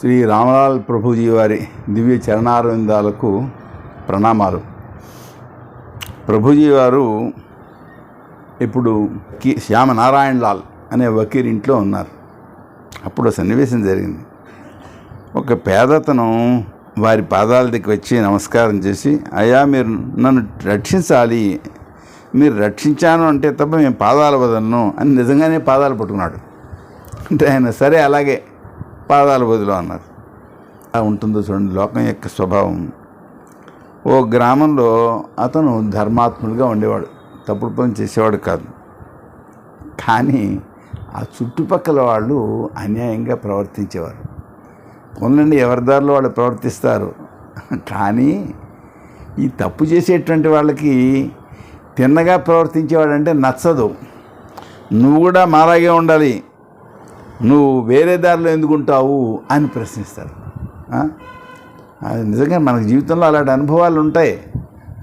శ్రీ రామలాల్ ప్రభుజీ వారి దివ్య చరణారవిందాలకు ప్రణామాలు. ప్రభుజీ వారు ఇప్పుడు కి శ్యామనారాయణ లాల్ అనే వకీర్ ఇంట్లో ఉన్నారు. అప్పుడు సన్నివేశం జరిగింది. ఒక పేదతను వారి పాదాల దగ్గర వచ్చి నమస్కారం చేసి అయ్యా మీరు నన్ను రక్షించాలి. మీరు రక్షించాను అంటే తప్ప మేము పాదాలు వదలను అని నిజంగానే పాదాలు పట్టుకున్నాడు. అంటే ఆయన సరే అలాగే. పాదాల బదులు అన్నారు. అలా ఉంటుందో చూడండి లోకం యొక్క స్వభావం. ఓ గ్రామంలో అతను ధర్మాత్ముడిగా ఉండేవాడు. తప్పుడు పని చేసేవాడు కాదు. కానీ ఆ చుట్టుపక్కల వాళ్ళు అన్యాయంగా ప్రవర్తించేవారు. పోన్లండి ఎవరి దారిలో వాళ్ళు ప్రవర్తిస్తారు? కానీ ఈ తప్పు చేసేటువంటి వాళ్ళకి తిన్నగా ప్రవర్తించేవాడంటే నచ్చదు. నువ్వు కూడా మాలాగే ఉండాలి. నువ్వు వేరే దారిలో ఎందుకుంటావు అని ప్రశ్నిస్తారు. అది నిజంగా మనకు జీవితంలో అలాంటి అనుభవాలు ఉంటాయి.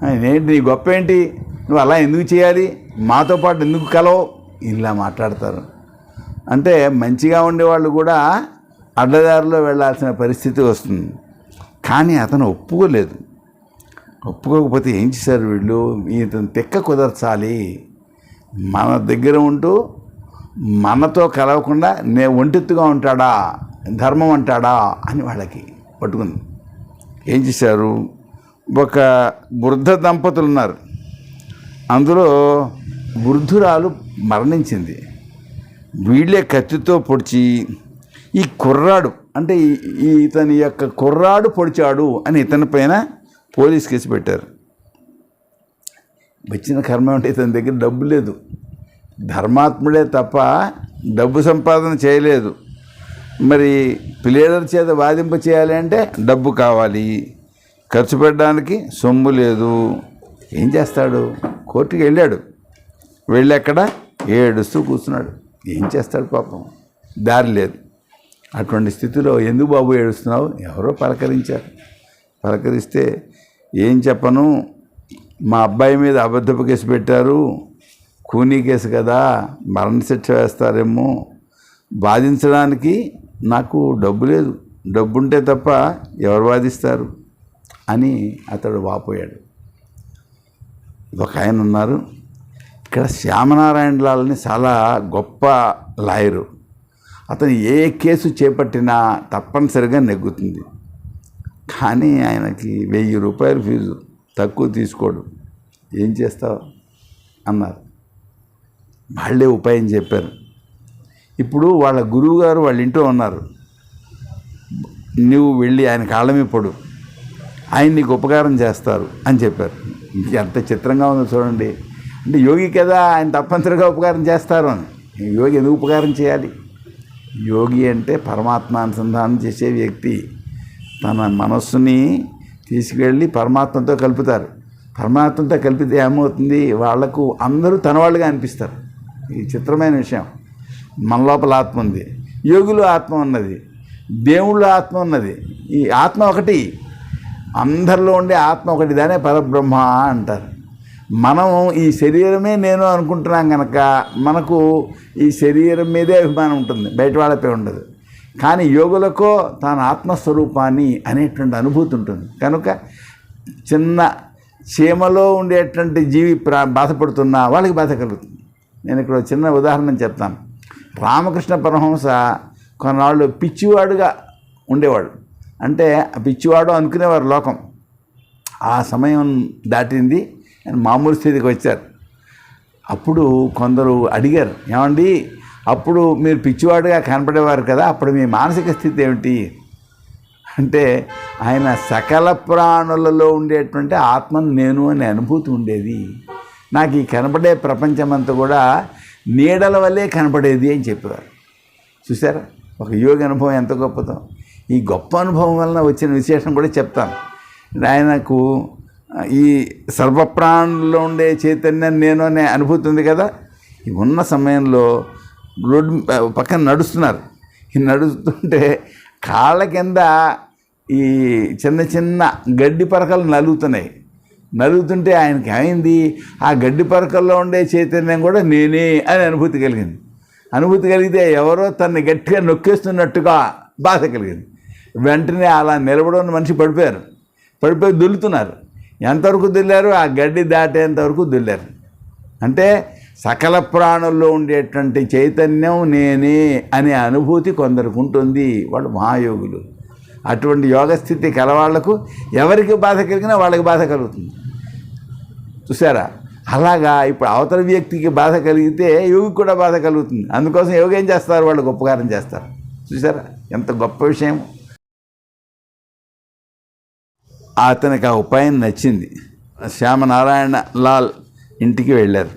నేటి ఏంటి నీ గొప్ప ఏంటి? నువ్వు అలా ఎందుకు చేయాలి? మాతో పాటు ఎందుకు కలవు? ఇలా మాట్లాడతారు. అంటే మంచిగా ఉండేవాళ్ళు కూడా అడ్డదారిలో వెళ్ళాల్సిన పరిస్థితి వస్తుంది. కానీ అతను ఒప్పుకోలేదు. ఒప్పుకోకపోతే ఏం చేశారు వీళ్ళు? ఇతను తెక్క కుదర్చాలి. మన దగ్గర ఉంటూ మనతో కలవకుండా నే ఒంటెత్తుగా ఉంటాడా ధర్మం అంటాడా అని వాళ్ళకి పట్టుకుంది. ఏం చేశారు? ఒక వృద్ధ దంపతులు ఉన్నారు అందులో వృద్ధురాలు మరణించింది. వీళ్ళే కత్తితో పొడిచి ఈ కుర్రాడు అంటే ఈ- ఇతని యొక్క కుర్రాడు పొడిచాడు అని ఇతని పైన పోలీస్ కేసు పెట్టారు. వచ్చిన కర్మ అంటే ఇతని దగ్గర డబ్బు లేదు. ధర్మాత్ముడే తప్ప డబ్బు సంపాదన చేయలేదు. మరి ప్లేయర్ చేత వాదింప చేయాలి అంటే డబ్బు కావాలి. ఖర్చు పెట్టడానికి సొమ్ము లేదు. ఏం చేస్తాడు? కోర్టుకి వెళ్ళాడు. వెళ్ళి అక్కడ ఏడుస్తూ కూర్చున్నాడు. ఏం చేస్తాడు పాపం? దారి లేదు. అటువంటి స్థితిలో ఎందుకు బాబు ఏడుస్తున్నావు? ఎవరో పలకరించారు. పలకరిస్తే ఏం చెప్పను? మా అబ్బాయి మీద అబద్ధపు కేసు పెట్టారు. కూనీ కేసు కదా మరణశిక్ష వేస్తారేమో. బాధించడానికి నాకు డబ్బు లేదు. డబ్బు ఉంటే తప్ప ఎవరు వాదిస్తారు? అని అతడు వాపోయాడు. ఒక ఆయన ఉన్నారు. ఇక్కడ శ్యామనారాయణ లాల్ని చాలా గొప్ప లాయరు. అతను ఏ కేసు చేపట్టినా తప్పనిసరిగా నెగ్గుతుంది. కానీ ఆయనకి వెయ్యి రూపాయలు ఫీజు తక్కువ తీసుకోడు. ఏం చేస్తావు? అన్నారు. వాళ్ళే ఉపాయం చెప్పారు. ఇప్పుడు వాళ్ళ గురువు గారు వాళ్ళ ఇంట్లో ఉన్నారు. నువ్వు వెళ్ళి ఆయన కాళ్ళమే పడు. ఆయన నీకు ఉపకారం చేస్తారు అని చెప్పారు. ఎంత చిత్రంగా ఉందో చూడండి. అంటే యోగి కదా ఆయన తప్పనిసరిగా ఉపకారం చేస్తారు అని. యోగి ఎందుకు ఉపకారం చేయాలి? యోగి అంటే పరమాత్మ అనుసంధానం చేసే వ్యక్తి. తన మనస్సుని తీసుకెళ్ళి పరమాత్మతో కలుపుతారు. పరమాత్మతో కలిపితే ఏమవుతుంది? వాళ్ళకు అందరూ తన వాళ్ళుగా అనిపిస్తారు. ఈ చిత్రమైన విషయం. మన లోపల ఆత్మ ఉంది. యోగులు ఆత్మ ఉన్నది. దేవుళ్ళు ఆత్మ ఉన్నది. ఈ ఆత్మ ఒకటి. అందరిలో ఉండే ఆత్మ ఒకటి దానే పరబ్రహ్మ అంటారు. మనం ఈ శరీరమే నేను అనుకుంటున్నాం కనుక మనకు ఈ శరీరం మీదే అభిమానం ఉంటుంది. బయట వాళ్ళపై ఉండదు. కానీ యోగులకో తన ఆత్మస్వరూపాన్ని అనేటువంటి అనుభూతి ఉంటుంది. కనుక చిన్న చీమలో ఉండేటువంటి జీవి ప్రా బాధపడుతున్నా వాళ్ళకి బాధ కలుగుతుంది. నేను ఇక్కడ ఒక చిన్న ఉదాహరణ చెప్తాను. రామకృష్ణ పరమహంస కొన్నాళ్ళు పిచ్చివాడుగా ఉండేవాడు. అంటే ఆ పిచ్చివాడు అనుకునేవారు లోకం. ఆ సమయం దాటింది మామూలు స్థితికి వచ్చారు. అప్పుడు కొందరు అడిగారు ఏమండి అప్పుడు మీరు పిచ్చివాడుగా కనపడేవారు కదా అప్పుడు మీ మానసిక స్థితి ఏమిటి? అంటే ఆయన సకల ప్రాణులలో ఉండేటువంటి ఆత్మను నేను అనే అనుభూతి ఉండేది. నాకు ఈ కనపడే ప్రపంచమంతా కూడా నీడల వల్లే కనపడేది అని చెప్పేవారు. చూసారా ఒక యోగ అనుభవం ఎంత గొప్పదో. ఈ గొప్ప అనుభవం వలన వచ్చిన విశేషం కూడా చెప్తాను. ఆయనకు ఈ సర్వప్రాణుల్లో ఉండే చైతన్యం నేను అనే అనుభూతి ఉంది కదా? ఈ ఉన్న సమయంలో రోడ్డు పక్కన నడుస్తున్నారు. ఈ నడుస్తుంటే కాళ్ళ కింద ఈ చిన్న చిన్న గడ్డి పరకలు నలుగుతున్నాయి. నలుగుతుంటే ఆయనకి ఏమైంది? ఆ గడ్డి పరకల్లో ఉండే చైతన్యం కూడా నేనే అని అనుభూతి కలిగింది. అనుభూతి కలిగితే ఎవరో తన్ని గట్టిగా నొక్కేస్తున్నట్టుగా బాధ కలిగింది. వెంటనే అలా నిలబడిన మనిషి పడిపోయారు. పడిపోయి దుల్లుతున్నారు. ఎంతవరకు దుల్లారు? ఆ గడ్డి దాటేంత వరకు దుల్లారు. అంటే సకల ప్రాణుల్లో ఉండేటువంటి చైతన్యం నేనే అనే అనుభూతి కొందరికి ఉంటుంది వాళ్ళు మహాయోగులు. అటువంటి యోగస్థితి కలవాళ్ళకు ఎవరికి బాధ కలిగినా వాళ్ళకి బాధ కలుగుతుంది. చూసారా అలాగా ఇప్పుడు అవతల వ్యక్తికి బాధ కలిగితే యోగికి కూడా బాధ కలుగుతుంది. అందుకోసం యోగి ఏం చేస్తారు? వాళ్ళు గొప్పకారం చేస్తారు. చూసారా ఎంత గొప్ప విషయం. అతనికి ఆ ఉపాయం నచ్చింది. శ్యామనారాయణ లాల్ ఇంటికి వెళ్ళారు.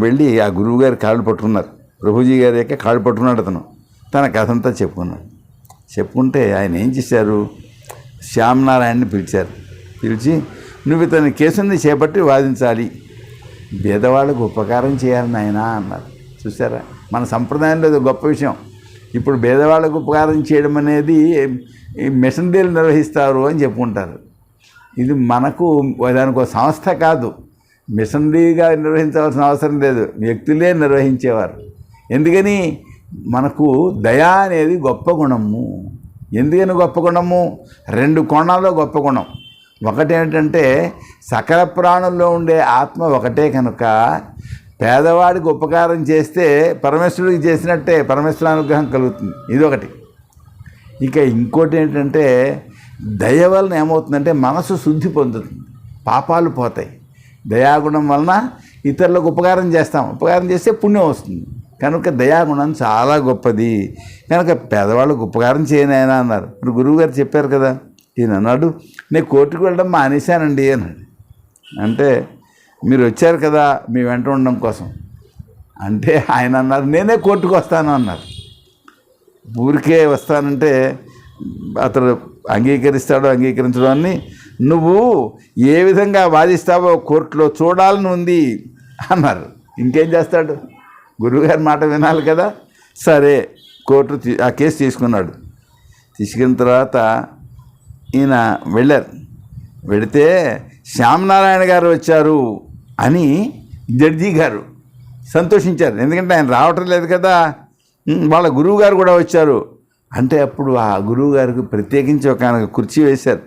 వెళ్ళి ఆ గురువుగారు కాళ్ళు పట్టుకున్నారు. ప్రభుజీ గారి యొక్క కాళ్ళు పట్టుకున్నాడు అతను. తన కథ అంతా చెప్పుకున్నాడు. చెప్పుకుంటే ఆయన ఏం చేశారు? శ్యామనారాయణని పిలిచారు. పిలిచి నువ్వు ఇతని కేసుని చేపట్టి వాదించాలి. బేదవాళ్ళకు ఉపకారం చేయాలని ఆయన అన్నారు. చూసారా మన సంప్రదాయంలో గొప్ప విషయం. ఇప్పుడు బేదవాళ్ళకు ఉపకారం చేయడం అనేది ఈ మిషనరీలు నిర్వహిస్తారు అని చెప్పుకుంటారు. ఇది మనకు దానికి ఒక సంస్థ కాదు. మిషనరీగా నిర్వహించవలసిన అవసరం లేదు. వ్యక్తులే నిర్వహించేవారు. ఎందుకని? మనకు దయ అనేది గొప్ప గుణము. ఎందుకని గొప్ప గుణము? రెండు కోణాల్లో గొప్ప గుణం. ఒకటేంటంటే సకల ప్రాణుల్లో ఉండే ఆత్మ ఒకటే కనుక పేదవాడికి ఉపకారం చేస్తే పరమేశ్వరుడికి చేసినట్టే పరమేశ్వర అనుగ్రహం కలుగుతుంది. ఇది ఒకటి ఇక ఇంకోటి ఏంటంటే దయ వలన ఏమవుతుందంటే మనసు శుద్ధి పొందుతుంది. పాపాలు పోతాయి. దయాగుణం వలన ఇతరులకు ఉపకారం చేస్తాం. ఉపకారం చేస్తే పుణ్యం వస్తుంది. కనుక దయాగుణం చాలా గొప్పది. కనుక పేదవాళ్ళకు ఉపకారం చేయనైనా అన్నారు. ఇప్పుడు గురువుగారు చెప్పారు కదా ఈయన అన్నాడు నేను కోర్టుకు వెళ్ళడం మానేశానండి అన్నాడు. అంటే మీరు వచ్చారు కదా మీ వెంట ఉండడం కోసం. అంటే ఆయన అన్నారు నేనే కోర్టుకు వస్తాను అన్నారు. ఊరికే వస్తానంటే అతడు అంగీకరిస్తాడో అంగీకరించడం అని నువ్వు ఏ విధంగా వాదిస్తావో కోర్టులో చూడాలని ఉంది అన్నారు. ఇంకేం చేస్తాడు? గురువుగారి మాట వినాలి కదా. సరే కోర్టు ఆ కేసు తీసుకున్నాడు. తీసుకున్న తర్వాత ఈయన వెళ్ళారు. వెళితే శ్యామనారాయణ గారు వచ్చారు అని జడ్జి గారు సంతోషించారు. ఎందుకంటే ఆయన రావటం లేదు కదా. వాళ్ళ గురువు గారు కూడా వచ్చారు. అంటే అప్పుడు ఆ గురువు గారికి ప్రత్యేకించి ఒక ఆయన కుర్చీ వేశారు.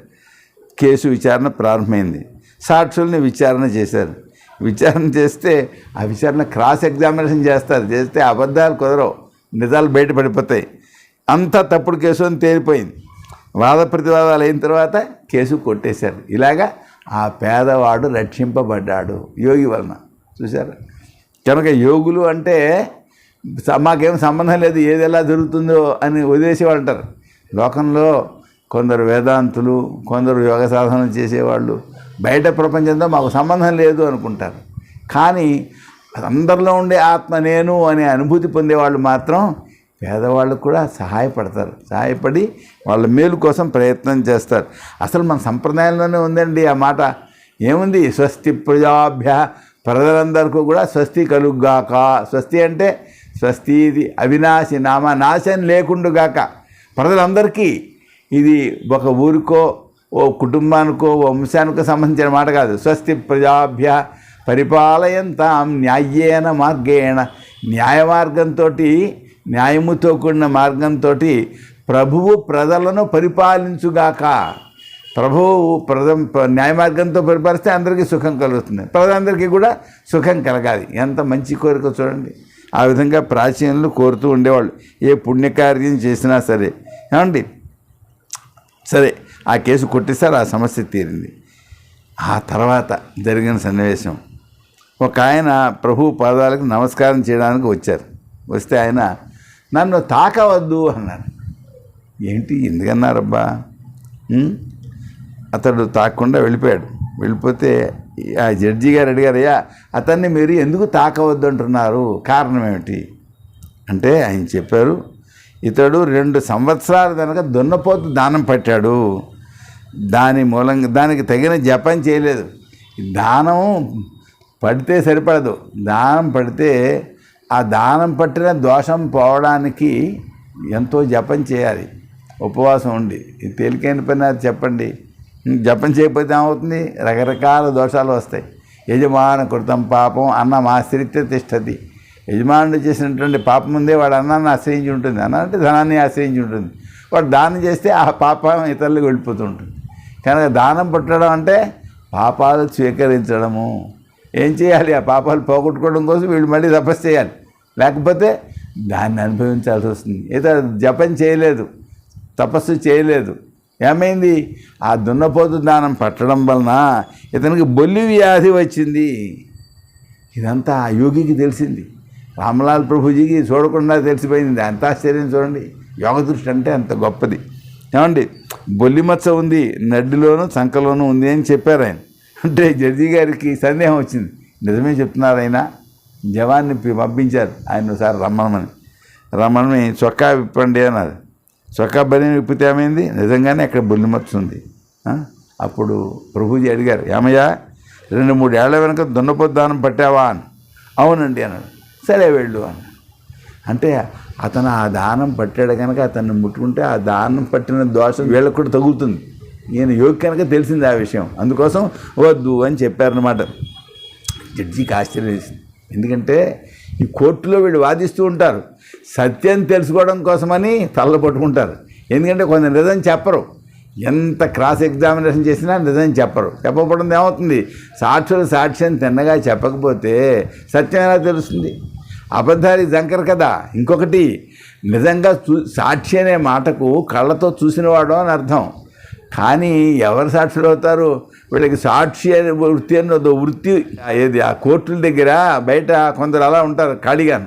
కేసు విచారణ ప్రారంభమైంది. సాక్షుల్ని విచారణ చేశారు. విచారణ చేస్తే ఆ విచారణ క్రాస్ ఎగ్జామినేషన్ చేస్తారు. చేస్తే అబద్ధాలు కుదరవు. నిజాలు బయటపడిపోతాయి. అంతా తప్పుడు కేసు అని తేలిపోయింది. వాద ప్రతివాదాలు అయిన తర్వాత కేసు కొట్టేశారు. ఇలాగా ఆ పేదవాడు రక్షింపబడ్డాడు యోగి వలన. చూసారా కనుక యోగులు అంటే స- మాకేం సంబంధం లేదు ఏది ఎలా జరుగుతుందో అని వదిలేసేవాళ్ళు అంటారు లోకంలో కొందరు వేదాంతులు కొందరు యోగ సాధన చేసేవాళ్ళు బయట ప్రపంచంతో మాకు సంబంధం లేదు అనుకుంటారు. కానీ అందరిలో ఉండే ఆత్మ నేను అనే అనుభూతి పొందేవాళ్ళు మాత్రం పేదవాళ్ళకు కూడా సహాయపడతారు. సహాయపడి వాళ్ళ మేలు కోసం ప్రయత్నం చేస్తారు. అసలు మన సంప్రదాయంలోనే ఉందండి ఆ మాట. ఏముంది? స్వస్తి ప్రజాభ్య ప్రజలందరికీ కూడా స్వస్తి కలుగ్గాక స్వస్తి అంటే స్వస్తి ఇది అవినాశి నామ నాశం లేకుండుగాక ప్రజలందరికీ ఇది ఒక ఊరికో ఓ కుటుంబానికో ఓ వంశానికో సంబంధించిన మాట కాదు. స్వస్తి ప్రజాభ్య పరిపాలయంతాం న్యాయేన మార్గేణ. న్యాయ మార్గంతో న్యాయముతో కూడిన మార్గంతో ప్రభువు ప్రజలను పరిపాలించుగాక. ప్రభువు ప్రజ న్యాయ మార్గంతో పరిపాలిస్తే అందరికీ సుఖం కలుగుతుంది. ప్రజలందరికీ కూడా సుఖం కలగాలి. ఎంత మంచి కోరిక చూడండి. ఆ విధంగా ప్రాచీనులు కోరుతూ ఉండేవాళ్ళు. ఏ పుణ్యకార్యం చేసినా సరే. ఏమండి? సరే ఆ కేసు కొట్టేసారు ఆ సమస్య తీరింది. ఆ తర్వాత జరిగిన సన్నివేశం. ఒక ఆయన ప్రభు పాదాలకు నమస్కారం చేయడానికి వచ్చారు. వస్తే ఆయన నన్ను తాకవద్దు అన్నారు ఏంటి? ఎందుకన్నారబ్బా? అతడు తాకకుండా వెళ్ళిపోయాడు. వెళ్ళిపోతే ఆ జడ్జి గారు అడిగారయ్యా అతన్ని మీరు ఎందుకు తాకవద్దు అంటున్నారు? కారణం ఏమిటి? అంటే ఆయన చెప్పారు ఇతడు రెండు సంవత్సరాల కనుక దున్నపోతు దానం పట్టాడు. దాని మూలంగా దానికి తగిన జపం చేయలేదు. దానం పడితే సరిపడదు. దానం పడితే ఆ దానం పట్టిన దోషం పోవడానికి ఎంతో జపం చేయాలి. ఉపవాసం ఉండి. ఇది తేలికైన పని అది చెప్పండి. జపం చేయకపోతే ఏమవుతుంది? రకరకాల దోషాలు వస్తాయి. యజమాన కృతం పాపం అన్నం ఆశ్రిత్య తిష్టది యజమానుడు చేసినటువంటి పాపం ముందే వాడు అన్నాన్ని ఆశ్రయించి ఉంటుంది. అన్న అంటే ధనాన్ని ఆశ్రయించి ఉంటుంది. వాడు దానం చేస్తే ఆ పాపం ఇతరులకు వెళ్ళిపోతుంటుంది కనుక దానం పుట్టడం అంటే పాపాలు స్వీకరించడము. ఏం చేయాలి? ఆ పాపాలు పోగొట్టుకోవడం కోసం వీళ్ళు మళ్ళీ తపస్సు చేయాలి. లేకపోతే దాన్ని అనుభవించాల్సి వస్తుంది. ఏదో జపం చేయలేదు తపస్సు చేయలేదు. ఏమైంది? ఆ దున్నపోతు దానం పట్టడం వలన ఇతనికి బొల్లి వ్యాధి వచ్చింది. ఇదంతా ఆ యోగికి తెలిసింది. రామలాల్ ప్రభుజీకి చూడకుండా తెలిసిపోయింది. అంత ఆశ్చర్యం చూడండి. యోగ దృష్టి అంటే అంత గొప్పది. ఏమండి? బొల్లిమచ్చ ఉంది నడ్డిలోను చంకలోనూ ఉంది అని చెప్పారు ఆయన. అంటే జడ్జి గారికి సందేహం వచ్చింది. నిజమే చెప్తున్నారు ఆయన జవాన్ని పంపించారు. ఆయన ఒకసారి రమ్మనమని రమ్మని చొక్కా విప్పండి అన్నారు. చొక్కా బని విప్పితే ఏమైంది? నిజంగానే అక్కడ బొల్లిమచ్చ అప్పుడు ప్రభుజీ అడిగారు ఏమయ్యా రెండు మూడు ఏళ్ళ వెనుక దున్నపోద్దానం పట్టావా? అని. అవునండి అన్నాడు. సరే వెళ్ళు అని అంటే అతను ఆ దానం పట్టాడు కనుక అతన్ని ముట్టుకుంటే ఆ దానం పట్టిన దోషం వీళ్ళకు కూడా తగులుతుంది. నేను యోగి కనుక తెలిసింది ఆ విషయం. అందుకోసం వద్దు అని చెప్పారనమాట జడ్జికి ఆశ్చర్యం వేసింది. ఎందుకంటే ఈ కోర్టులో వీళ్ళు వాదిస్తూ ఉంటారు. సత్యం తెలుసుకోవడం కోసమని తల్ల పట్టుకుంటారు. ఎందుకంటే కొంత నిజం చెప్పరు. ఎంత క్రాస్ ఎగ్జామినేషన్ చేసినా నిజం చెప్పరు. చెప్పకపోవడం ఏమవుతుంది? సాక్షులు సాక్ష్యం తిన్నగా చెప్పకపోతే సత్యం ఎలా తెలుస్తుంది? అబద్ధాలు జంకర్ కదా. ఇంకొకటి నిజంగా చూ సాక్షి అనే మాటకు కళ్ళతో చూసినవాడు అని అర్థం. కానీ ఎవరు సాక్షులు అవుతారు? వీళ్ళకి సాక్షి అనే వృత్తి అన్నదో వృత్తి ఏది? ఆ కోర్టుల దగ్గర బయట కొందరు అలా ఉంటారు ఖాళీగాను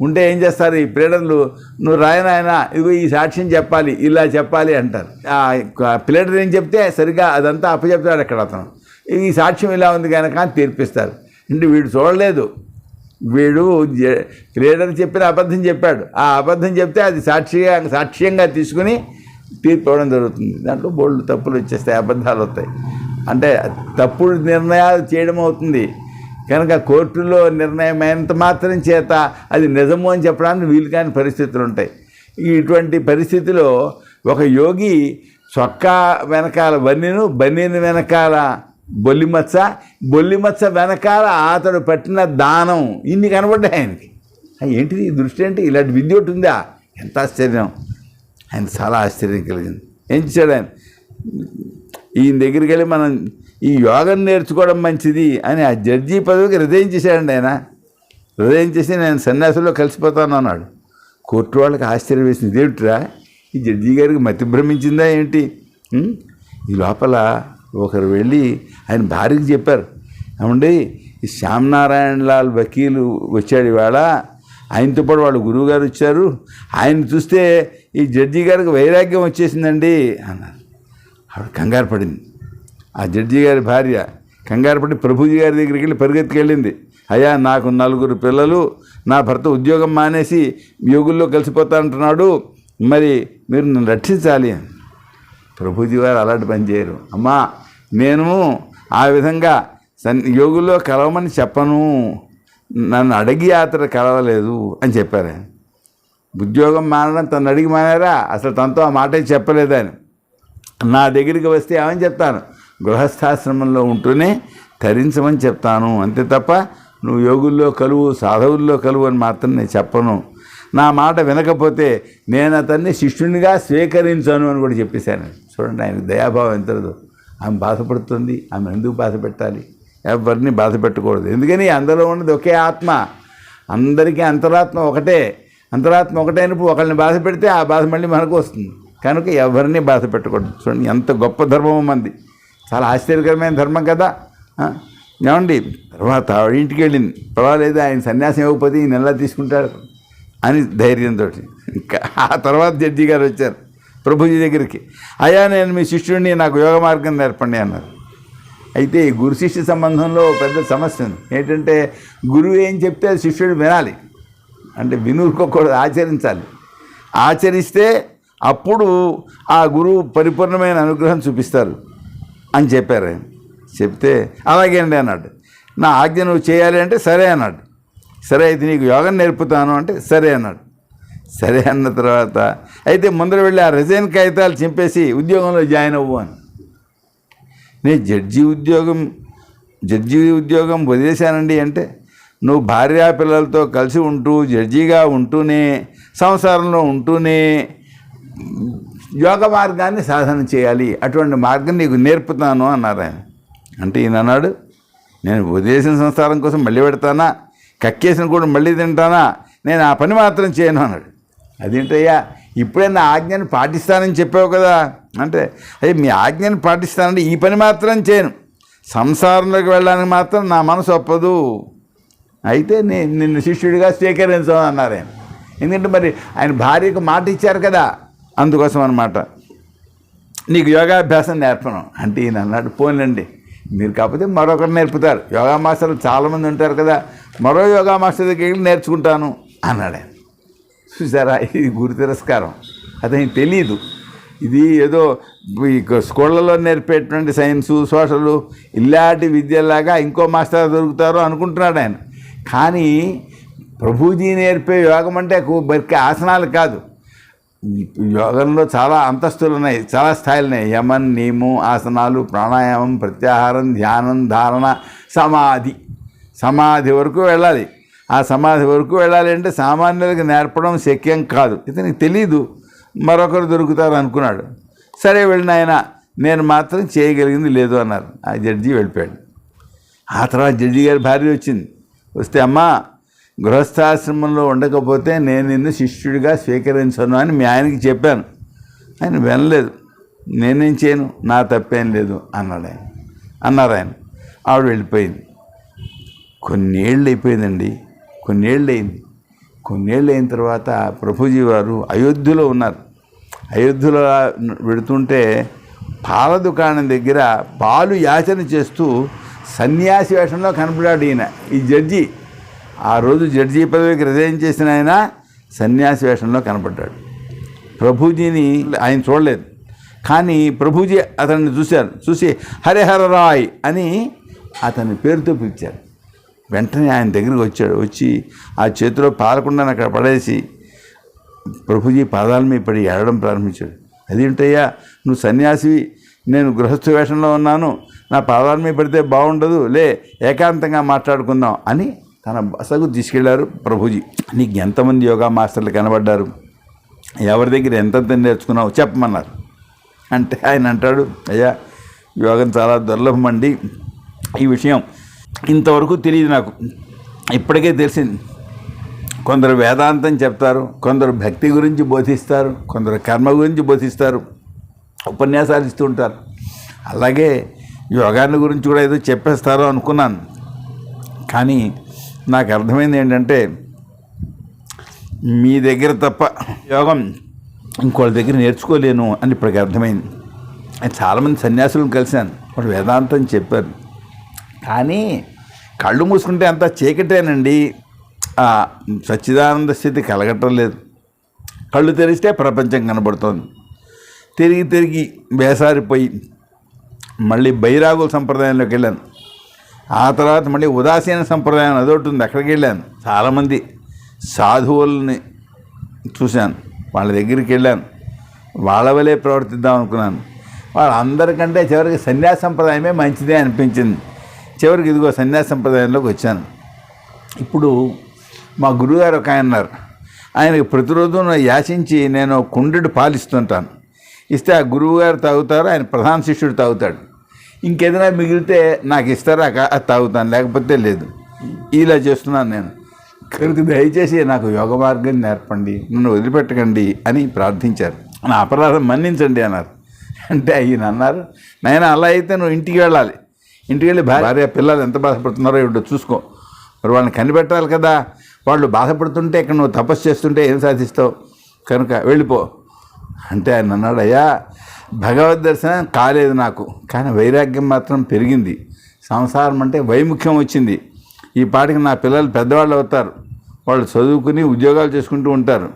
ఉంటే ఏం చేస్తారు ఈ ప్లేడర్లు? నువ్వు రాయనాయనా ఇగో ఈ సాక్ష్యం చెప్పాలి ఇలా చెప్పాలి అంటారు. ఆ ప్లేడర్ ఏం చెప్తే సరిగ్గా అదంతా అప్పచెప్తాడు అక్కడ అతను. ఈ సాక్ష్యం ఇలా ఉంది కనుక అని తీర్పిస్తారు. అంటే వీడు చూడలేదు. వీడు జ- ప్లేడర్ చెప్పిన అబద్ధం చెప్పాడు. ఆ అబద్ధం చెప్తే అది సాక్షిగా సాక్ష్యంగా తీసుకుని తీర్పు ఇవ్వడం జరుగుతుంది. దాంట్లో బోల్డ్ తప్పులు వచ్చేస్తాయి అబద్ధాలు వస్తాయి. అంటే తప్పుడు నిర్ణయాలు చేయడం అవుతుంది. కనుక కోర్టులో నిర్ణయం మాత్రం చేత అది నిజము అని చెప్పడానికి వీలు కాని పరిస్థితులు ఉంటాయి. ఇటువంటి పరిస్థితిలో ఒక యోగి చొక్కా వెనకాల బన్నీను బన్నీని వెనకాల బొల్లిమచ్చ బొల్లిమచ్చ వెనకాల అతడు పట్టిన దానం ఇన్ని కనబడ్డాయి ఆయనకి. ఏంటిది? దృష్టి ఏంటి? ఇలాంటి విద్య ఒకటి ఉందా? ఎంత ఆశ్చర్యం. ఆయన చాలా ఆశ్చర్యం కలిగింది. ఏం చేశాడు ఆయన? ఈయన దగ్గరికి వెళ్ళి మనం ఈ యోగం నేర్చుకోవడం మంచిది అని ఆ జడ్జి పదవికి హృదయం చేశాడండి ఆయన. హృదయం చేసి నేను సన్యాసంలో కలిసిపోతాను అన్నాడు. కోర్టు వాళ్ళకి ఆశ్చర్యం వేసింది. ఏమిట్రా ఈ జడ్జి గారికి మతి భ్రమించిందా ఏంటి? ఈ లోపల ఒకరు వెళ్ళి ఆయన భార్యకి చెప్పారు. ఏమండి ఈ శ్యామనారాయణ లాల్ వకీలు వచ్చాడు ఇవాళ. ఆయనతో పాటు వాళ్ళ గురువుగారు వచ్చారు. ఆయన చూస్తే ఈ జడ్జి గారికి వైరాగ్యం వచ్చేసిందండి అన్నారు. ఆవిడ కంగారు పడింది. ఆ జడ్జి గారి భార్య కంగారు పడి ప్రభుజీ గారి దగ్గరికి వెళ్ళి పరిగెత్తుకెళ్ళింది. అయ్యా నాకు నలుగురు పిల్లలు నా భర్త ఉద్యోగం మానేసి యోగుల్లో కలిసిపోతా అంటున్నాడు. మరి మీరు నన్ను రక్షించాలి అని. ప్రభుజీ గారు అలాంటి పని చేయరు. అమ్మా నేను ఆ విధంగా సన్ యోగుల్లో కలవమని చెప్పను. నన్ను అడిగి యాత్ర కలవలేదు అని చెప్పారు. ఉద్యోగం మానడం తను అడిగి మానారా? అసలు తనతో ఆ మాట చెప్పలేదని. నా దగ్గరికి వస్తే ఏమని చెప్తాను? గృహస్థాశ్రమంలో ఉంటూనే ధరించమని చెప్తాను. అంతే తప్ప నువ్వు యోగుల్లో కలువు సాధవుల్లో కలువు అని మాత్రం నేను చెప్పను. నా మాట వినకపోతే నేను అతన్ని శిష్యునిగా స్వీకరించాను అని కూడా చెప్పేశాను. చూడండి ఆయన దయాభావం ఎంతదో ఆమె బాధపడుతుంది ఆమె ఎందుకు బాధ పెట్టాలి? ఎవరిని బాధ పెట్టకూడదు. ఎందుకని? అందరూ ఉన్నది ఒకే ఆత్మ. అందరికీ అంతరాత్మ ఒకటే. అంతరాత్మ ఒకటైనప్పుడు ఒకరిని బాధ పెడితే ఆ బాధ మళ్ళీ మనకు వస్తుంది. కనుక ఎవరిని బాధ పెట్టకూడదు. చూడండి ఎంత గొప్ప ధర్మం మంది. చాలా ఆశ్చర్యకరమైన ధర్మం కదా. ఏమండి తర్వాత ఆవిడ ఇంటికి వెళ్ళింది. పర్వాలేదు ఆయన సన్యాసం ఇవ్వకపోతే ఈయన ఎలా తీసుకుంటాడు అని ధైర్యంతో. ఇంకా ఆ తర్వాత జడ్జి గారు వచ్చారు ప్రభుజీ దగ్గరికి. అయ్యా నేను మీ శిష్యుడిని నాకు యోగ మార్గం నేర్పండి అన్నారు. అయితే ఈ గురు శిష్య సంబంధంలో పెద్ద సమస్య ఉంది. ఏంటంటే గురువు ఏం చెప్తే శిష్యుడు వినాలి. అంటే వినూరుకోకూడదు ఆచరించాలి. ఆచరిస్తే అప్పుడు ఆ గురువు పరిపూర్ణమైన అనుగ్రహం చూపిస్తారు అని చెప్పారు. ఆయన చెప్తే అలాగే అండి అన్నాడు. నా ఆజ్ఞ నువ్వు చేయాలి అంటే సరే అన్నాడు. సరే అయితే నీకు యోగం నేర్పుతాను అంటే సరే అన్నాడు. సరే అన్న తర్వాత అయితే ముందర వెళ్ళి ఆ రిజైన్ కాగితాలు చింపేసి ఉద్యోగంలో జాయిన్ అవ్వు అని. నేను జడ్జి ఉద్యోగం జడ్జి ఉద్యోగం వదిలేశానండి అంటే నువ్వు భార్యా పిల్లలతో కలిసి ఉంటూ జడ్జిగా ఉంటూనే సంసారంలో ఉంటూనే యోగ మార్గాన్ని సాధన చేయాలి. అటువంటి మార్గం నీకు నేర్పుతాను అన్నారు ఆయన. అంటే ఈయన అన్నాడు నేను ఉద్దేశం సంసారం కోసం మళ్ళీ పెడతానా? కక్కేసిన కూడా మళ్ళీ తింటానా? నేను ఆ పని మాత్రం చేయను అన్నాడు. అదేంటయ్యా? ఇప్పుడే నా ఆజ్ఞను పాటిస్తానని చెప్పావు కదా? అంటే అయ్యి మీ ఆజ్ఞను పాటిస్తానంటే ఈ పని మాత్రం చేయను. సంసారంలోకి వెళ్ళడానికి మాత్రం నా మనసు ఒప్పదు. అయితే నేను నిన్ను శిష్యుడిగా స్వీకరించాను అన్నారు ఆయన. ఎందుకంటే మరి ఆయన భార్యకు మాట ఇచ్చారు కదా. అందుకోసం అనమాట నీకు యోగాభ్యాసం నేర్పను. అంటే ఈయన అన్నాడు పోన్లండి. మీరు కాకపోతే మరొకరు నేర్పుతారు. యోగా మాస్టర్లు చాలామంది ఉంటారు కదా మరో యోగా మాస్టర్ దగ్గరికి నేర్చుకుంటాను అన్నాడు చూసారా ఇది గురు తిరస్కారం. అతనికి తెలియదు ఇది ఏదో ఈ స్కూళ్ళలో నేర్పేటువంటి సైన్సు సోషలు ఇలాంటి విద్యలాగా ఇంకో మాస్టర్ దొరుకుతారు అనుకుంటున్నాడు ఆయన. కానీ ప్రభుజీ నేర్పే యోగం అంటే బరికి ఆసనాలు కాదు. యోగంలో చాలా అంతస్తులు ఉన్నాయి చాలా స్థాయిలు ఉన్నాయి యమన్ నియమం ఆసనాలు ప్రాణాయామం ప్రత్యాహారం ధ్యానం ధారణ సమాధి. సమాధి వరకు వెళ్ళాలి. ఆ సమాధి వరకు వెళ్ళాలి అంటే సామాన్యులకు నేర్పడం శక్యం కాదు. ఇతనికి తెలీదు. మరొకరు దొరుకుతారు అనుకున్నాడు. సరే వెళ్ళిన ఆయన నేను మాత్రం చేయగలిగింది లేదు అన్నారు. ఆ జడ్జి వెళ్ళిపోయాడు. ఆ తర్వాత జడ్జి గారి భార్య వచ్చింది. వస్తే అమ్మా గృహస్థాశ్రమంలో ఉండకపోతే నేను నిన్ను శిష్యుడిగా స్వీకరించను అని మీ ఆయనకి చెప్పాను. ఆయన వినలేదు. నేనేం చేయను? నా తప్పేం లేదు అన్నాడు ఆయన. అన్నారు ఆయన. ఆవిడ వెళ్ళిపోయింది. కొన్నేళ్ళు అయిపోయిందండి. కొన్నేళ్ళు అయింది కొన్నేళ్ళు అయిన తర్వాత ప్రభుజీ వారు అయోధ్యలో ఉన్నారు. అయోధ్యలో పెడుతుంటే పాల దుకాణం దగ్గర పాలు యాచన చేస్తూ సన్యాసి వేషంలో కనపడాడు ఈయన. ఈ జడ్జి ఆ రోజు జడ్జి పదవికి రిజైన్ చేసిన ఆయన సన్యాసి వేషంలో కనపడ్డాడు. ప్రభుజీని ఆయన చూడలేదు. కానీ ప్రభుజీ అతన్ని చూశారు. చూసి హరిహర రాయ్ అని అతని పేరుతో పిలిచారు. వెంటనే ఆయన దగ్గరికి వచ్చాడు. వచ్చి ఆ చేతిలో పాలకుండాను అక్కడ పడేసి ప్రభుజీ పాదాల మీద పడి ఏడడం ప్రారంభించాడు. అదేంటయ్యా నువ్వు సన్యాసివి నేను గృహస్థ వేషంలో ఉన్నాను. నా పాదాల మీద పడితే బాగుండదు. లే ఏకాంతంగా మాట్లాడుకుందాం అని తన బసకు తీసుకెళ్ళారు ప్రభుజీ. నీకు ఎంతమంది యోగా మాస్టర్లు కనబడ్డారు? ఎవరి దగ్గర ఎంతెంత నేర్చుకున్నావు? చెప్పమన్నారు. అంటే ఆయన అంటాడు అయ్యా యోగం చాలా దుర్లభం అండి. ఈ విషయం ఇంతవరకు తెలియదు నాకు. ఇప్పటికే తెలిసింది. కొందరు వేదాంతం చెప్తారు కొందరు భక్తి గురించి బోధిస్తారు కొందరు కర్మ గురించి బోధిస్తారు ఉపన్యాసాలు ఇస్తూ ఉంటారు. అలాగే యోగాన్ని గురించి కూడా ఏదో చెప్పేస్తారో అనుకున్నాను. కానీ నాకు అర్థమైంది ఏంటంటే మీ దగ్గర తప్ప యోగం ఇంకోళ్ళ దగ్గర నేర్చుకోలేను అని ఇప్పటికి అర్థమైంది. చాలామంది సన్యాసులను కలిశాను వాడు వేదాంతం చెప్పారు. కానీ కళ్ళు మూసుకుంటే అంతా చీకటేనండి. సచ్చిదానంద స్థితి కలగటం లేదు. కళ్ళు తెరిస్తే ప్రపంచం కనబడుతోంది. తిరిగి తిరిగి బేసారిపోయి మళ్ళీ బైరాగుల సంప్రదాయంలోకి వెళ్ళాను. ఆ తర్వాత మళ్ళీ ఉదాసీన సంప్రదాయం అదొకటి ఉంది అక్కడికి వెళ్ళాను. చాలామంది సాధువుల్ని చూశాను వాళ్ళ దగ్గరికి వెళ్ళాను. వాళ్ళ వలే ప్రవర్తిద్దాం అనుకున్నాను. వాళ్ళందరికంటే చివరికి సన్యాస సంప్రదాయమే మంచిదే అనిపించింది. చివరికి ఇదిగో సన్యాస సంప్రదాయంలోకి వచ్చాను. ఇప్పుడు మా గురువుగారు ఒక ఆయన ఉన్నారు. ఆయనకి ప్రతిరోజు యాచించి నేను కుండెడు పాలిస్తుంటాను. ఇస్తే ఆ గురువుగారు తాగుతారు ఆయన ప్రధాన శిష్యుడు తాగుతాడు. ఇంకేదైనా మిగిలితే నాకు ఇస్తారా కా- అది తాగుతాను లేకపోతే లేదు ఇలా చేస్తున్నాను నేను. కనుక దయచేసి నాకు యోగ మార్గం నేర్పండి నన్ను వదిలిపెట్టకండి అని ప్రార్థించారు. నా అపరాధం మన్నించండి అన్నారు. అంటే ఆయన అన్నారు నాయన అలా అయితే నువ్వు ఇంటికి వెళ్ళాలి. ఇంటికి వెళ్ళి భార్య పిల్లలు ఎంత బాధపడుతున్నారో ఇప్పుడు చూసుకో. మరి వాళ్ళని కనిపెట్టాలి కదా. వాళ్ళు బాధపడుతుంటే ఇక్కడ నువ్వు తపస్సు చేస్తుంటే ఏం సాధిస్తావు? కనుక వెళ్ళిపో. అంటే ఆయన అన్నాడు అయ్యా భగవద్ దర్శనం కాలేదు నాకు. కానీ వైరాగ్యం మాత్రం పెరిగింది. సంసారం అంటే వైముఖ్యం వచ్చింది. ఈ పాటికి నా పిల్లలు పెద్దవాళ్ళు అవుతారు. వాళ్ళు చదువుకుని ఉద్యోగాలు చేసుకుంటూ ఉంటారు.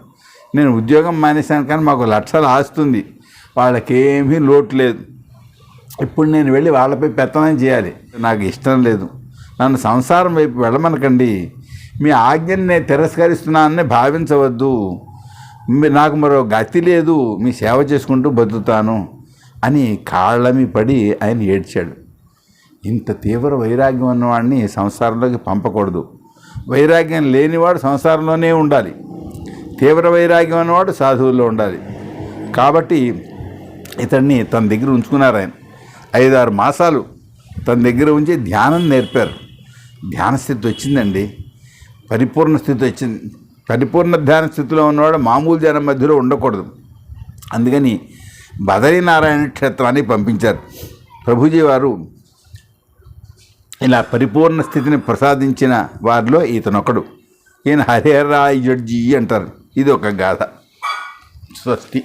నేను ఉద్యోగం మానేశాను కానీ మాకు లక్షలు ఆస్తుంది వాళ్ళకేమీ లోటు లేదు. ఇప్పుడు నేను వెళ్ళి వాళ్ళపై పెత్తనం చేయాలి. నాకు ఇష్టం లేదు. నన్ను సంసారం వైపు వెళ్ళమనకండి. మీ ఆజ్ఞని నేను తిరస్కరిస్తున్నానని భావించవద్దు. నాకు మరో గతి లేదు మీ సేవ చేసుకుంటూ బతుకుతాను అని కాళ్ళమి పడి ఆయన ఏడ్చాడు. ఇంత తీవ్ర వైరాగ్యం ఉన్నవాడిని సంసారంలోకి పంపకూడదు. వైరాగ్యం లేనివాడు సంసారంలోనే ఉండాలి. తీవ్ర వైరాగ్యం అన్నవాడు సాధువుల్లో ఉండాలి. కాబట్టి ఇతన్ని తన దగ్గర ఉంచుకున్నారు ఆయన. ఐదారు మాసాలు తన దగ్గర ఉంచి ధ్యానం నేర్పారు. ధ్యాన స్థితి వచ్చిందండి. పరిపూర్ణ స్థితి వచ్చింది. పరిపూర్ణ ధ్యాన స్థితిలో ఉన్నవాడు మామూలు జనం మధ్యలో ఉండకూడదు. అందుకని బదరీనారాయణ క్షేత్రాన్ని పంపించారు. ప్రభుజీ వారు ఇలా పరిపూర్ణ స్థితిని ప్రసాదించిన వారిలో ఈతనొకడు. ఈయన హరిహరాయ్ జడ్జి అంటారు. ఇది ఒక గాథ. స్వస్తి.